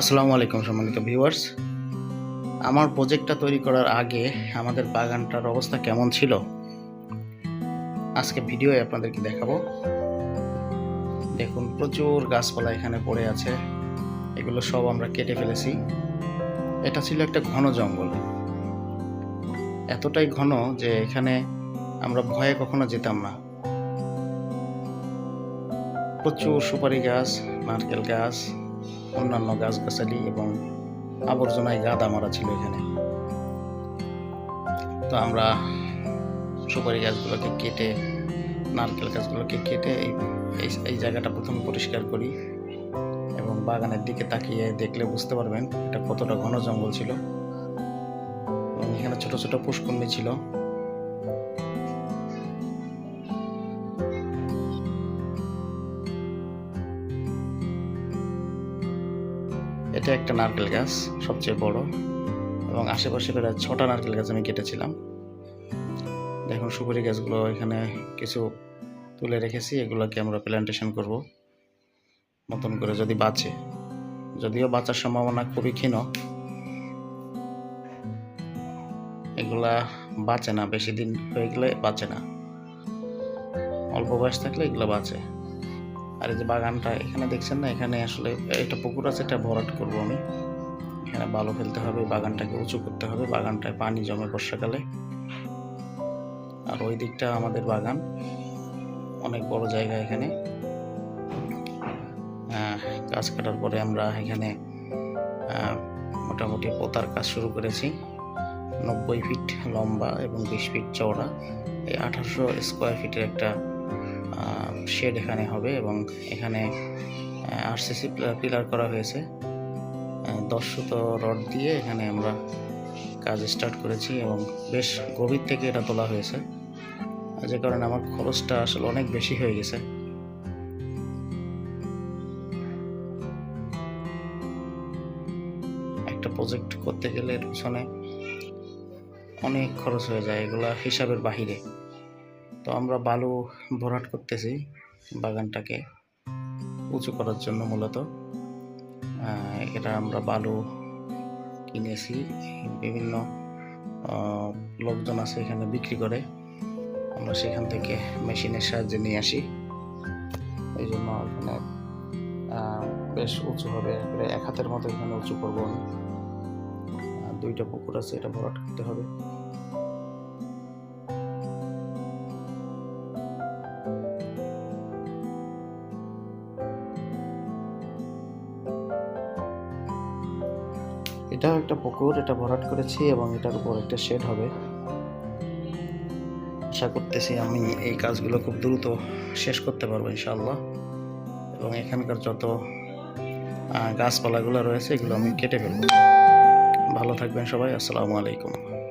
আসসালামু আলাইকুম সম্মানিত ভিউয়ার্স। আমার প্রজেক্টটা তৈরি করার আগে আমাদের বাগানটার অবস্থা কেমন ছিল? আজকে ভিডিওয়ে আপনাদেরকে দেখাবো। দেখুন, প্রচুর গাছপালা এখানে পড়ে আছে। এগুলো সব আমরা কেটে ফেলেছি। এটা ছিল একটা ঘন জঙ্গল। এতটাই ঘন যে এখানে আমরা ভয়ে কখনো যেতাম না। প্রচুর সুপারি গাছ, নারকেল গাছ অন্যান্য গাছগাছালি এবং আবর্জনায় গাদা মারা ছিল এখানে। তো আমরা সুপারি গাছগুলোকে কেটে, নারকেল গাছগুলোকে কেটে এই, এই- জায়গাটা প্রথমে পরিষ্কার করি এবং বাগানের দিকে তাকিয়ে দেখলে বুঝতে পারবেন এটা কতটা ঘন জঙ্গল ছিল। এবং এখানে ছোট ছোট পুষ্করণী ছিল। এটা একটা নারকেল গাছ, সবচেয়ে বড়। এবং আশেপাশে প্রায় ছটা নারকেল গাছ আমি কেটেছিলাম। দেখুন, সুপারি গাছগুলো এখানে কিছু তুলে রেখেছি, এগুলোকে আমরা প্ল্যান্টেশন করব। নতুন করে যদি বাঁচে। যদিও বাঁচার সম্ভাবনা খুবই ক্ষীণ। এগুলা বাঁচে না, বেশি দিন হয়ে গেলে বাঁচে না। অল্প বয়স থাকলে এগুলো বাঁচে। আর এই যে বাগানটা এখানে দেখছেন না? এখানে আসলে একটা পুকুর আছে, এটা ভরাট করব আমি। এখানে বালু ফেলতে হবে, বাগানটাকে উঁচু করতে হবে, বাগানটায় পানি জমে বর্ষাকালে। আর ওই দিকটা আমাদের বাগান, অনেক বড় জায়গা এখানে। গাছ কাটার পরে আমরা এখানে মোটামুটি পোতার কাজ শুরু করেছি। নব্বই ফিট লম্বা এবং বিশ ফিট চওড়া। এই আঠারোশো স্কোয়ার ফিটের একটা শেড এখানে হবে এবং এখানে আরসিসি পিলার করা হয়েছে। দশ শত রড দিয়ে এখানে আমরা কাজ স্টার্ট করেছি এবং বেশ গভীর থেকে এটা তোলা হয়েছে। যে কারণে আমার খরচটা আসলে অনেক বেশি হয়ে গেছে। একটা প্রজেক্ট করতে গেলে এর পিছনে অনেক খরচ হয়ে যায়, এগুলা হিসাবের বাহিরে। তো আমরা বালু ভরাট করতেছি বাগানটাকে উঁচু করার জন্য মূলত। এটা আমরা বালু কিনেছি। বিভিন্ন লোকজন আছে এখানে বিক্রি করে। আমরা সেখান থেকে মেশিনের সাহায্যে নিয়ে আসি। এই জন্য এখানে বেশ উঁচু হবে। এক হাতের মতো এখানে উঁচু করব দুইটা পুকুর আছে, এটা ভরাট করতে হবে। এটাও একটা পুকুর, এটা ভরাট করেছি এবং এটার উপর একটা শেড হবে। আশা করতেছি আমি এই কাজগুলো খুব দ্রুত শেষ করতে পারব ইনশাআল্লাহ। এবং এখানকার যত গাছপালাগুলো রয়েছে, এগুলো আমি কেটে ফেলব। ভালো থাকবেন সবাই, আসসালামু আলাইকুম।